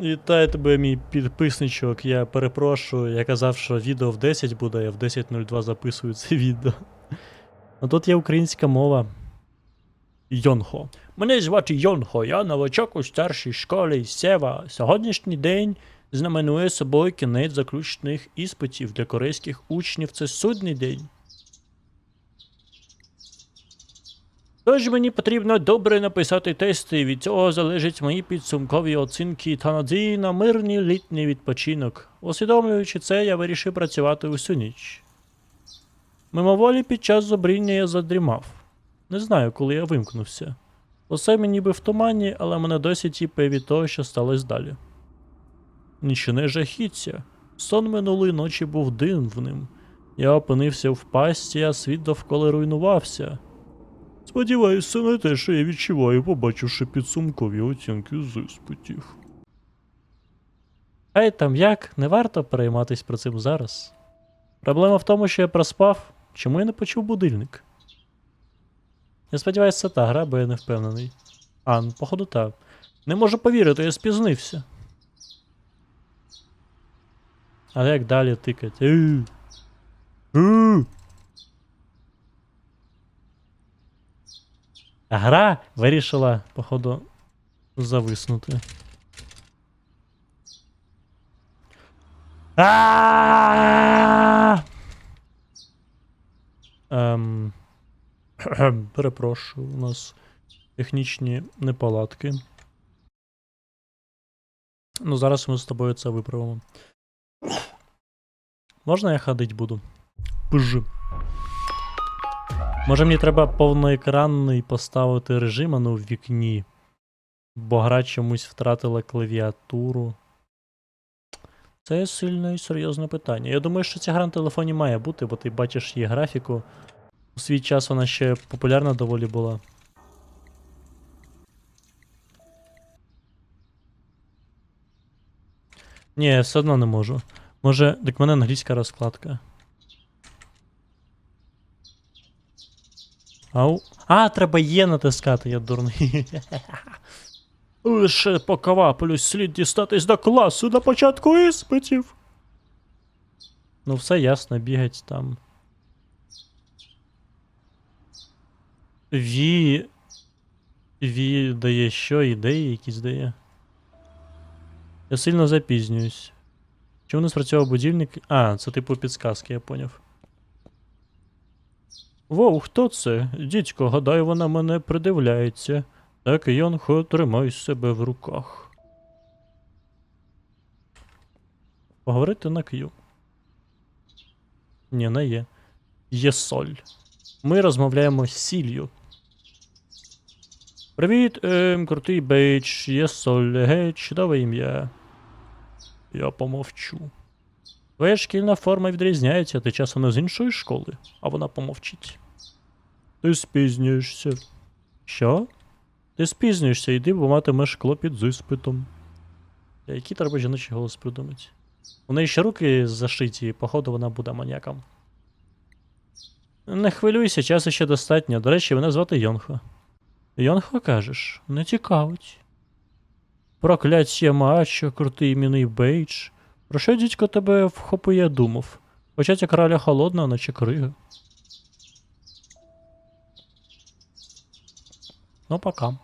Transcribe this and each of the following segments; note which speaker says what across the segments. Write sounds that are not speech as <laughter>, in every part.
Speaker 1: Вітаю тебе, мій підписничок. Я перепрошую, я казав, що відео в 10 буде, я в 10.02 записую це відео. А тут є українська мова. Йонхо. Мене звати Йонхо, я новачок у старшій школі Сева. Сьогоднішній день знаменує собою кінець заключних іспитів для корейських учнів. Це судний день. Тож мені потрібно добре написати тести, від цього залежать мої підсумкові оцінки та надії на мирний літній відпочинок. Усвідомлюючи це, я вирішив працювати усю ніч. Мимоволі під час зобріння я задрімав. Не знаю, коли я вимкнувся. Усе мені ніби в тумані, але мене досі тіпає від того, що сталося далі. Нічне жахіття. Сон минулої ночі був дивним. Я опинився в пасті, а світ довкола руйнувався. Сподіваюся на те, що я відчуваю, побачивши підсумкові оцінки з іспитів. Хай там як, не варто перейматись про цим зараз. Проблема в тому, що я проспав, чому я не почув будильник. Я сподіваюся, це та гра, бо я не впевнений. А, ну, походу, так. Не можу повірити, я спізнився. А як далі тикать? Е. Е. Гра вирішила, походу, зависнути. Ем. <clears throat> Перепрошую, у нас технічні неполадки. Ну, зараз ми з тобою це виправимо. Можна я ходить буду? Пж. Може мені треба повноекранний поставити режим, а ну в вікні. Бо гра чомусь втратила клавіатуру. Це сильне і серйозне питання. Я думаю, що ця гра на телефоні має бути, бо ти бачиш її графіку. У свій час вона ще популярна доволі була. Ні, я все одно не можу. Може, так в мене англійська розкладка. Ау. А, треба є натискати, я дурний. <laughs> Лише покваплюсь, слід дістатись до класу на початку іспитів. Ну, все ясно, бігать там. Ві. Ві дає що, ідеї якісь дає. Я сильно запізнююсь. Чому не спрацьовував будильник? А, це типу підсказки, я поняв. Воу, хто це? Дідько, гадаю, вона мене придивляється. Так, Йонхо, тримай себе в руках. Поговорити на Q. Ні, не є. Є соль. Ми розмовляємо з сіллю. Привіт, ем, крутий бейдж, є соль, гей, чудове ім'я. Я помовчу. Твоя шкільна форма відрізняється, ти часом не з іншої школи, а вона помовчить. Ти спізнюєшся. Що? Ти спізнюєшся, йди, бо матимеш клопіт з іспитом. Який треба жіночий голос придумати? У неї ще руки зашиті, і походу вона буде маньяком. Не хвилюйся, часу ще достатньо. До речі, мене звати Йонхо. Йонхо кажеш, не цікавить. Прокляття мачо, крутий ім'яний бейдж. Про що дідько тебе вхопує думав? Почаття краля холодна, наче крига. Ну, пока.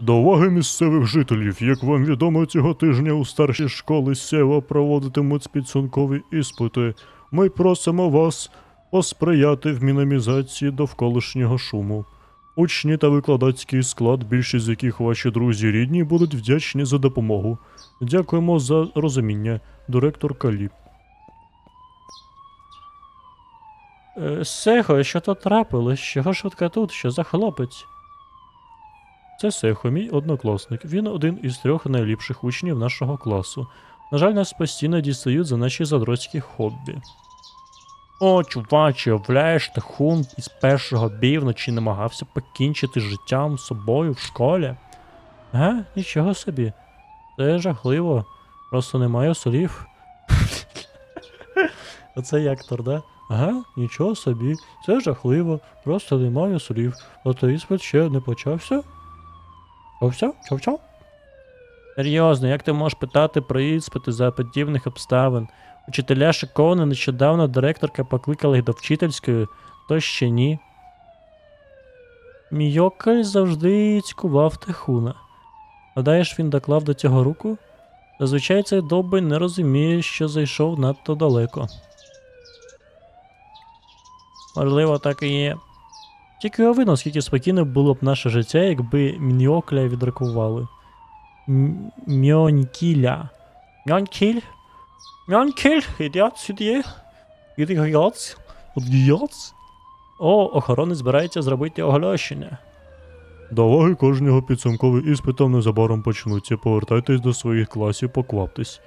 Speaker 2: До уваги місцевих жителів, як вам відомо, цього тижня у старшій школи Сєва проводитимуть підсумкові іспити. Ми просимо вас посприяти в мінімізації довколишнього шуму. Учні та викладацький склад, більшість з яких ваші друзі рідні, будуть вдячні за допомогу. Дякуємо за розуміння, директор Калі.
Speaker 1: Е, Сехо, що то трапилось? Чого швидка тут? Що за хлопець?
Speaker 2: Це Сехо, мій однокласник. Він один із трьох найліпших учнів нашого класу. На жаль, нас постійно дістають за наші задротські хобі.
Speaker 1: О, чуваче, являєш ти хун із першого півночі намагався покінчити життям собою в школі? Га? Нічого собі. Це жахливо. Просто немає слів. <laughs> Оце як да? Ага, нічого собі. Це жахливо. Просто немає слів. То іспит ще не почався? Почався? Чав-чав? Серйозно, як ти можеш питати про іспити за подібних обставин? Учителя шикована нещодавно директорка покликала їх до вчительської, то ще ні. Мійокаль завжди цькував Техуна. Гадаєш, він доклав до цього руку? Зазвичай цей довбень не розуміє, що зайшов надто далеко. Можливо, так і є. Тільки уявив, скільки спокійно було б наше життя, якби Мніокля відракували. Мьонькіля. Мьонькіль? Мьонькіль, ідіот сюди. Ідіот. Ідіот. О, охоронець збирається зробити оголошення.
Speaker 2: До уваги кожного підсумковий іспитом незабаром почнуться. Повертайтесь до своїх класів, покваптесь.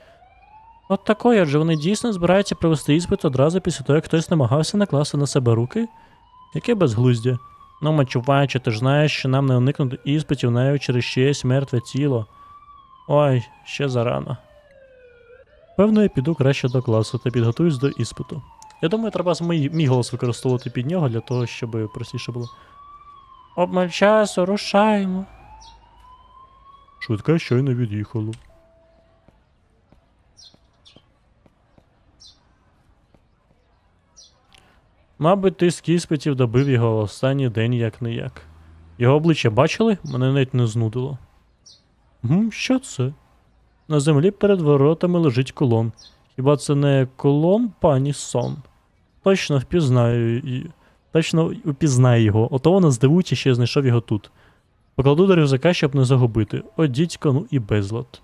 Speaker 1: От такої, адже вони дійсно збираються провести іспит одразу після того, як хтось намагався накласти на себе руки? Яке безглуздя. Ну, мачуваче, ти ж знаєш, що нам не уникнути іспитів навіть через чиєсь мертве тіло. Ой, ще зарано. Певно, я піду краще до класу та підготуюсь до іспиту. Я думаю, треба мій, мій голос використовувати під нього для того, щоб простіше було. Обмаль часу, рушаємо.
Speaker 2: Швидка щойно від'їхала.
Speaker 1: Мабуть, тиск іспитів добив його в останній день як не як. Його обличчя бачили, мене навіть не знудило. Гм, що це? На землі перед воротами лежить колон. Хіба це не колон пані Сон? Точно впізнаю і. Точно впізнаю його, ото вона здивується, що я знайшов його тут. Покладу до рюкзака, щоб не загубити. О, дідько, ну і безлад.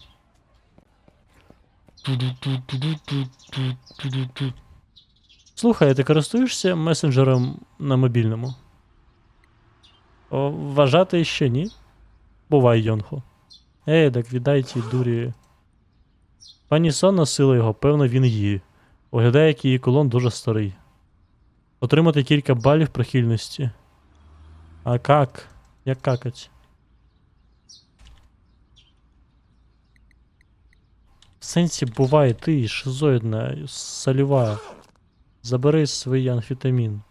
Speaker 1: Слухай, ти користуєшся месенджером на мобільному? О, вважати ще ні? Бувай, Йонхо. Ей, так віддай тій дурі. Пані Сон носила його, певно, він її. Оглядає, як її колон дуже старий. Отримати кілька балів прихильності. А как? Як какать? В сенсі буває, ти шизоїдна, соліва. Забери свій амфетамін.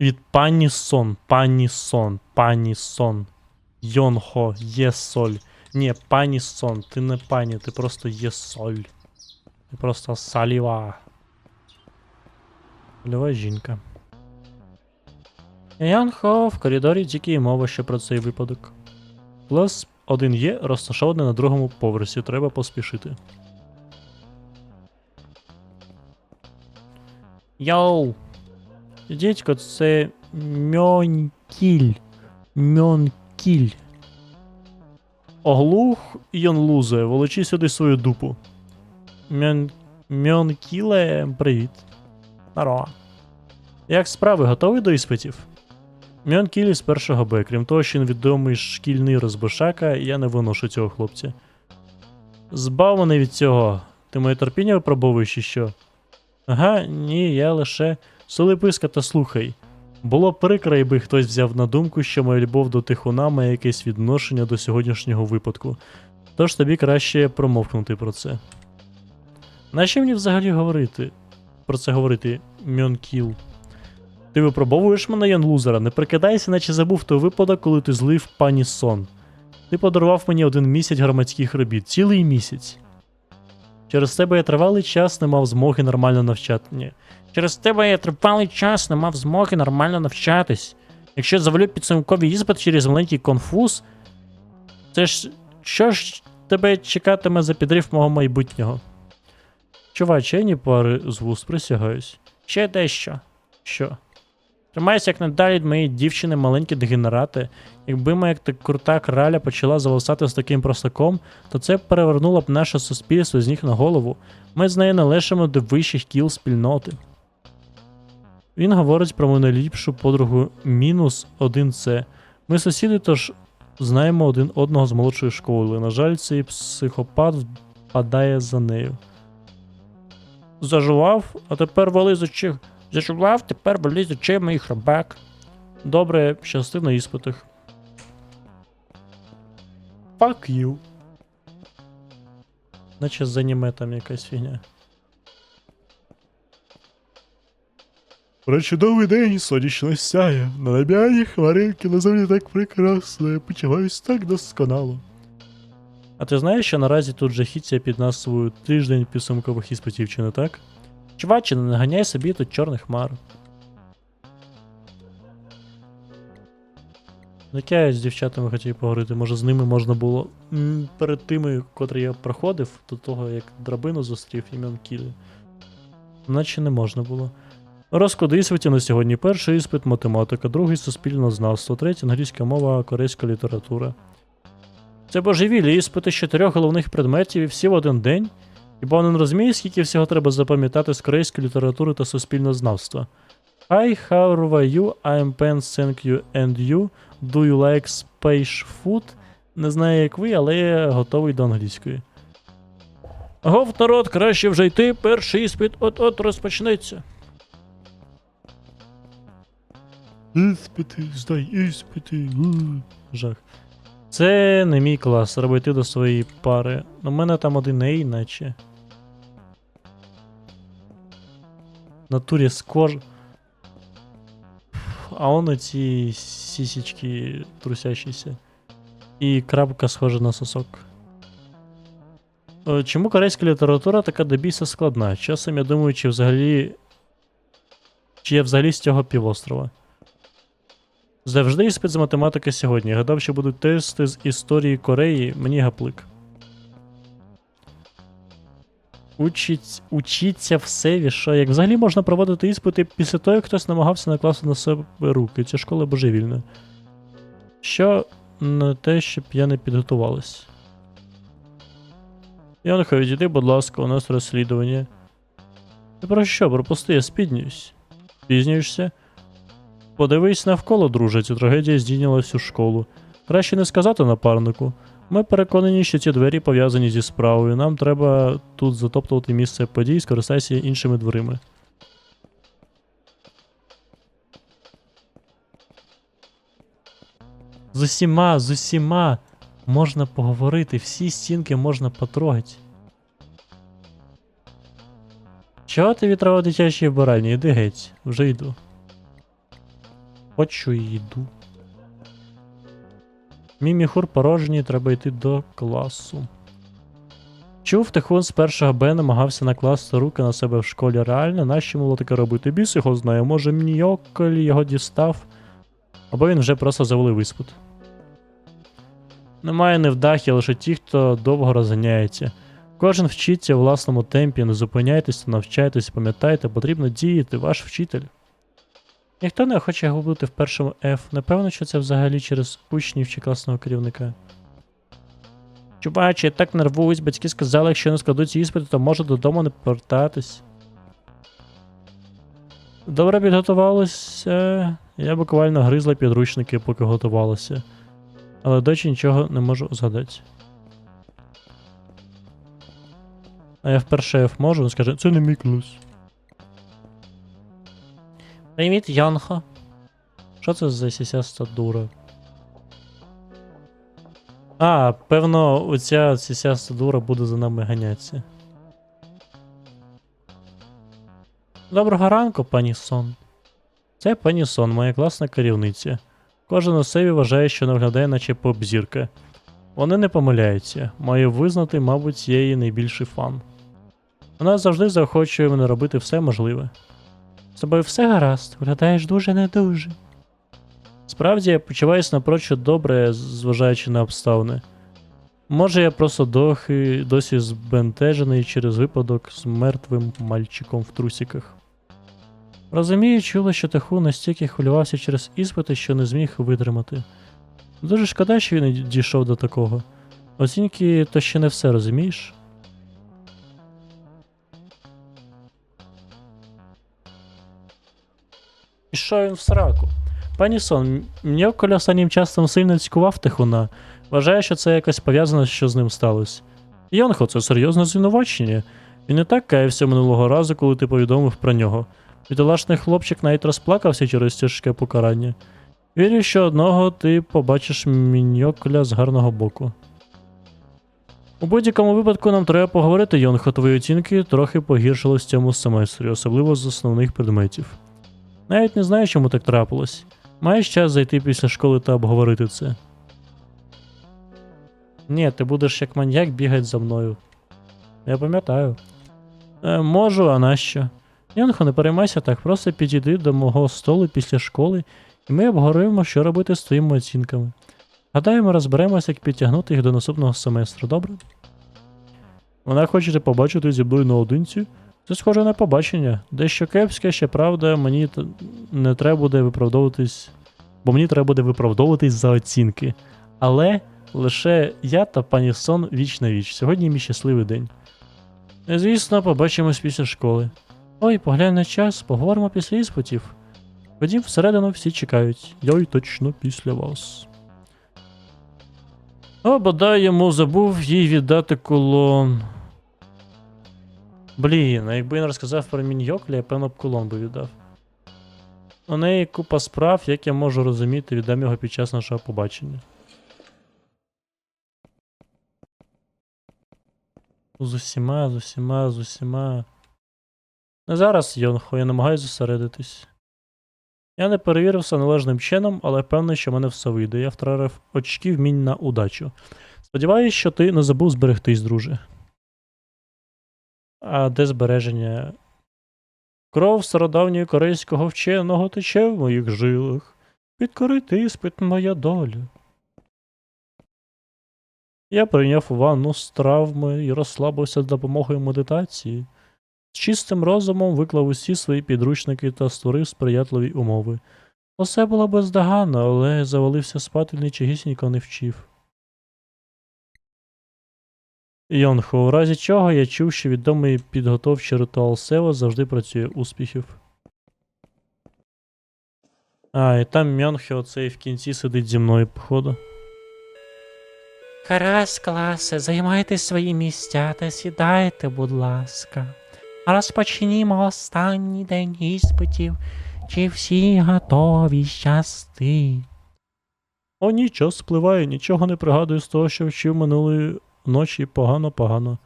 Speaker 1: Від пані сон, пані сон, пані сон. Йонхо, є соль. Ні, пані сон, ти не пані, ти просто є соль. Просто саліва. Сольова жінка. Йонхо, в коридорі тільки мова ще про цей випадок. Клас 1 є, розташований на другому поверсі, треба поспішити. Йоу! Дідько, це Мьонкіль. Мьонкіль. Оглух Йонлузе, волочи сюди свою дупу. Мьон... Мьонкіле, привіт. Здорово. Як справи, готовий до іспитів? Мьон Кілі з першого Б. Крім того, що він відомий шкільний розбишака, я не виношу цього хлопця. Збав мене від цього. Ти моє терпіння випробовуєш чи що? Ага, ні, я лише солиписка та слухай. Було прикро, якби хтось взяв на думку, що моя любов до тихуна має якесь відношення до сьогоднішнього випадку. Тож тобі краще промовкнути про це. Нащо мені взагалі говорити? Про це говорити Мьон Кіл? Ти випробовуєш мене, Ян Лузера, не прикидайся, наче забув той випадок, коли ти злив пані сон. Ти подарував мені один місяць громадських робіт, цілий місяць. Через тебе я тривалий час не мав змоги нормально навчати. Через тебе я тривалий час не мав змоги нормально навчатись. Якщо завалю підсумковий іспит через маленький конфуз, це ж що ж тебе чекатиме за підрив мого майбутнього? Чувач, я ні пари з вуст присягаюсь. Ще дещо. Що? Тримайся як надалі від моєї дівчини маленькі дегенерати. Якби моя та крута краля почала зависати з таким простаком, то це перевернуло б наше суспільство з ніг на голову. Ми з нею належимо до вищих кіл спільноти. Він говорить про мою найліпшу подругу мінус 1С. Ми сусіди, тож знаємо один одного з молодшої школи. На жаль, цей психопат впадає за нею. Зажував, а тепер вали з очей. Зажував, тепер вали з очей моїх хробак. Добре, щасти на іспитах. Fuck you. Наче з аніме там якась фігня.
Speaker 2: Прочудовий день, сонячно сяє, на небі хмаринки, на землі так прекрасно, я почуваюсь так досконало.
Speaker 1: А ти знаєш, що наразі тут жахіття під назвою тиждень підсумкових іспитів, чи не так? Чуваче, не наганяй собі тут чорних хмар. Яке я з дівчатами хотів поговорити, може з ними можна було перед тими, котрі я проходив, до того як драбину зустрів ім'ям Кілі. Наче не можна було. Розклад іспитів на сьогодні. Перший іспит математика, другий суспільнознавство, третій англійська мова, корейська література. Це божевілі іспити з чотирьох головних предметів і всі в один день. Хіба не розуміють, скільки всього треба запам'ятати з корейської літератури та суспільнознавства? Hi, how are you? I'm Pen, thank you, and you. Do you like space food? Не знаю, як ви, але я готовий до англійської. Гов, народ, краще вже йти. Перший іспит от-от розпочнеться.
Speaker 2: Іспити, здай іспити.
Speaker 1: Жах. Це не мій клас, треба йти до своєї пари. У мене там один ей, наче. В Натурі скож. А он оці сісічки трусящіся. І крапка схожа на сосок. Е, Чому корейська література така до біса складна? Часом я думаю, чи взагалі. Чи я взагалі з цього півострова. Завжди іспит з математики сьогодні. Гадав, що будуть тести з історії Кореї, мені гаплик. Учить, учіться в севі, що як взагалі можна проводити іспити після того, як хтось намагався накласти на себе руки. Ця школа божевільна. Що не те, щоб я не підготувалась. Янко, відійди, будь ласка, у нас розслідування. Ти про що? Пропусти, я спіднююсь. Пізнюєшся? Подивись навколо, друже, ця трагедія здійняла всю школу. Краще не сказати напарнику. Ми переконані, що ці двері пов'язані зі справою. Нам треба тут затоптувати місце подій, скористайся іншими дверима. З усіма, з усіма можна поговорити, всі стінки можна потрогати. Чого ти вітрова дитячій вбиральні? Іди геть, вже йду. Хочу і йду. Мій міхур порожній, треба йти до класу. Чув, Тихун з першого Б намагався накласти руки на себе в школі. Реально, нащо було таке робити? Біс його знає, може Мньоколь його дістав. Або він вже просто завалив іспит. Немає невдахи, лише ті, хто довго розганяється. Кожен вчиться у власному темпі, не зупиняйтеся, навчайтесь, пам'ятайте, потрібно діяти, ваш вчитель. Ніхто не хоче губити в першому F. Напевно, що це взагалі через учнів чи класного керівника. Чуваче, я так нервуюсь, батьки сказали, якщо не складуть іспити, то можу додому не повертатись. Добре підготувалося. Я буквально гризла підручники, поки готувалася. Але дочі нічого не можу згадати. А я в перше F можу, він скаже,
Speaker 2: Це не мій клас.
Speaker 1: Привіт, Янхо. Що це за сісяста дура? А, певно, оця сісяста дура буде за нами ганятися. Доброго ранку, пані Сон. Це пані Сон, моя класна керівниця. Кожен у себе вважає, що не виглядає, наче поп-зірка. Вони не помиляються. Маю визнати, мабуть, я її найбільший фан. Вона завжди заохочує мене робити все можливе. З тобою все гаразд, виглядаєш дуже не дуже. Справді я почуваюся напрочуд добре, зважаючи на обставини. Може, я просто дохи, досі збентежений через випадок з мертвим мальчиком в трусіках. Розумію, чула, що Таху настільки хвилювався через іспити, що не зміг витримати. Дуже шкода, що він дійшов до такого. Оцінки то ще не все, розумієш? Пішов він в сраку. Пані Сон, Мньоколь останнім часом сильно цькував Тихуна. Вважає, що це якось пов'язано, що з ним сталося. Йонхо, це серйозне звинувачення. Він не так каявся минулого разу, коли ти повідомив про нього. Бідолашний хлопчик навіть розплакався через тяжке покарання. Вірю, що одного ти побачиш Міньокля з гарного боку. У будь-якому випадку нам треба поговорити, Йонхо, твої оцінки трохи погіршились в цьому семестрі, особливо з основних предметів. Навіть не знаю, чому так трапилось. Маєш час зайти після школи та обговорити це. Ні, ти будеш як маньяк бігати за мною. Я пам'ятаю. Е, можу, а нащо? Янко, не переймайся так, просто підійди до мого столу після школи, і ми обговоримо, що робити з твоїми оцінками. Гадаю, ми розберемося, як підтягнути їх до наступного семестру, добре? Вона хоче побачити зі мною наодинці? Це схоже на побачення. Дещо кепське, ще правда, мені не треба буде виправдовуватись, бо мені треба буде виправдовуватись за оцінки. Але лише я та пані Сон віч на віч. Сьогодні мій щасливий день. Е, Звісно, побачимось після школи. Ой, поглянь на час, поговоримо після іспитів. Ходім всередину, всі чекають. Я й точно після вас. О, бодай йому забув їй віддати кулон. Блін, якби він розказав про міньйоклі, я певно б кулон би віддав. У неї купа справ, як я можу розуміти, віддам його під час нашого побачення. З усіма, з усіма, з усіма. Не зараз, Йонхо, я намагаюся зосередитись. Я не перевірив все належним чином, але певний, що в мене все вийде. Я втратив очки вмінь на удачу. Сподіваюсь, що ти не забув зберегтись, друже. А де збереження? Кров стародавнього корейського вченого тече в моїх жилах. Підкорити іспит моя доля. Я прийняв ванну з травми і розслабився з допомогою медитації. З чистим розумом виклав усі свої підручники та створив сприятливі умови. Усе було бездоганно, але завалився спати нічогісінько не вчив. Йонхо, у разі чого я чув, що відомий підготовчий ритуал Сева завжди працює успіхів. А, і там Мьонхе оцей в кінці сидить зі мною, походу.
Speaker 3: Гаразд, класе, займайте свої місця та сідайте, будь ласка. Розпочнімо останній день іспитів. Чи всі готові щасти?
Speaker 1: О, ні, час спливає, нічого не пригадую з того, що вчив минулої ночі погано-погано.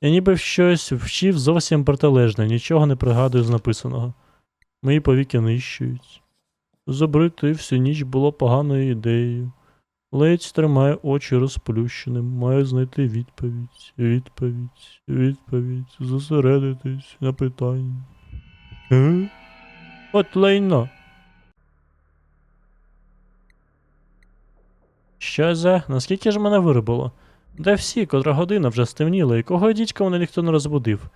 Speaker 1: Я ніби щось вчив зовсім протилежне, нічого не пригадую з написаного. Мої повіки нищують. Забрити всю ніч було поганою ідеєю. Ледь тримає очі розплющеним, маю знайти відповідь, відповідь, відповідь, зосередитись на питанні. Е? От лайно. Що за? Наскільки ж мене виробило? Де всі, котра година вже стемніла, і кого дідька мене ніхто не розбудив?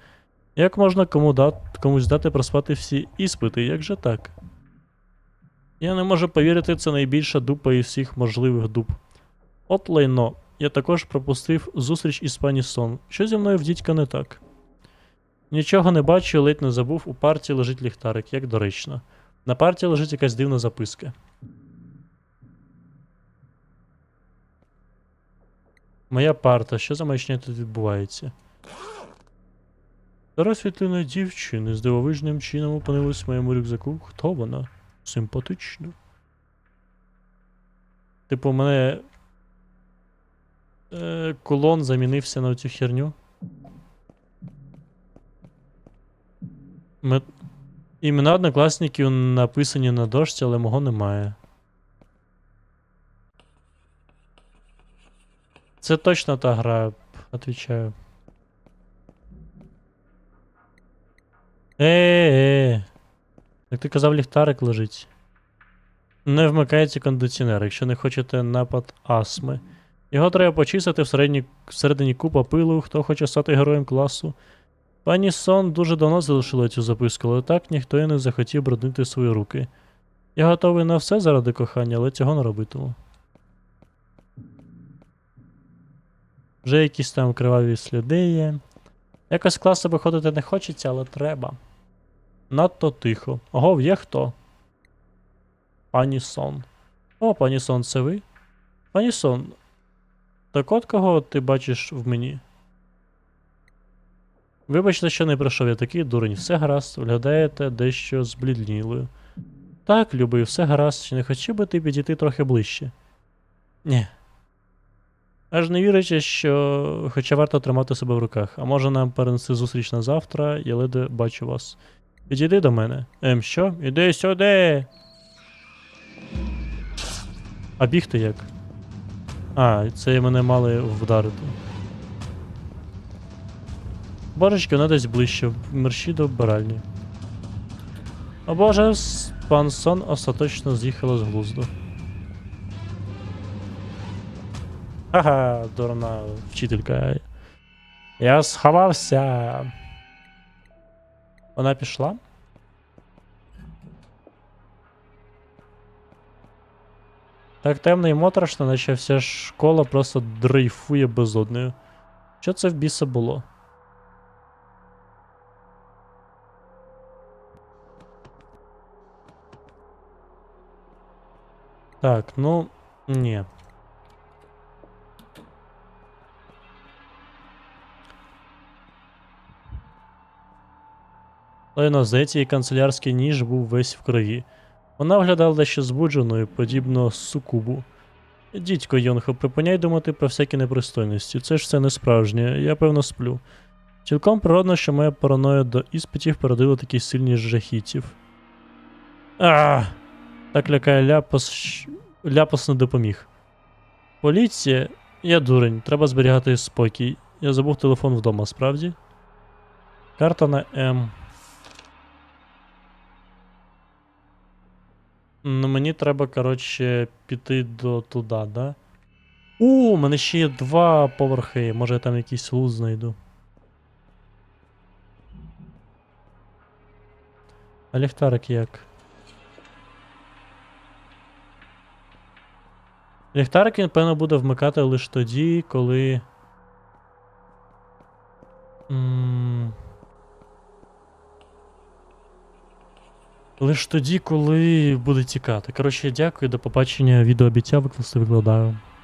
Speaker 1: Як можна кому дат, комусь дати проспати всі іспити, як же так? Я не можу повірити, це найбільша дупа із всіх можливих дуп. От лайно, я також пропустив зустріч із пані Сон. Що зі мною в дідька не так? Нічого не бачу, ледь не забув, у парті лежить ліхтарик, як доречно. На парті лежить якась дивна записка. Моя парта, що за маячня тут відбувається? Зараз світлина дівчини з дивовижним чином опинилась в моєму рюкзаку. Хто вона? Симпатично. Типу, у мене. Е, кулон замінився на цю херню. Ми... Імена однокласників написані на дошці, але мого немає. Це точно та гра, отвечаю. Е-е-е. Як ти казав, ліхтарик лежить. Не вмикається кондиціонер, якщо не хочете напад астми. Його треба почистити всередині, всередині купа пилу, хто хоче стати героєм класу. Пані Сон дуже давно залишила цю записку, але так ніхто і не захотів бруднити свої руки. Я готовий на все заради кохання, але цього не робитиму. Вже якісь там криваві сліди є. Якось класу виходити не хочеться, але треба. Надто тихо. Ого, є хто? Пані Сон. О, пані Сон, це ви? Пані Сон. Так от кого ти бачиш в мені? Вибачте, що не прийшов, я такий дурень, все гаразд, виглядаєте дещо збліднілою. Так, любий, все гаразд, чи не хотів би ти підійти трохи ближче? Ні. Аж не вірячи, що хоча варто тримати себе в руках. А може нам перенести зустріч на завтра, я ледве бачу вас. Підійди до мене. Ем, що? Іди сюди. А бігти як? А, це мене мали вдарити. Божечки, вона десь ближче, мерщі до вбиральні. О боже, пан Сон остаточно з'їхала з глузду. Ага, <laughs> дурна вчителька. Я сховався. Вона пішла? Так темно і моторошно, наче вся школа просто дрейфує безодною. Що це в біса було? Так, ну, ні. Але на здається, її канцелярський ніж був весь в крові. Вона виглядала дещо збудженою, подібно сукубу. Дідько Йонхо, припиняй думати про всякі непристойності. Це ж все не справжнє, я певно сплю. Цілком природно, що моя параноя до іспитів породила такі сильні жахітів. А, так лякає ляпас. Ляпас не допоміг. Поліція? Я дурень, треба зберігати спокій. Я забув телефон вдома, справді? Карта на М. Ну, мені треба, коротше, піти до туди, да? У, у мене ще є два поверхи. Може я там якийсь луз знайду. А ліхтарик як? Ліхтарик він, певно, буде вмикати лише тоді, коли. М, Лише тоді, коли буде тікати. Коротше, дякую, до побачення. Відео обіцяв викласти викладаю.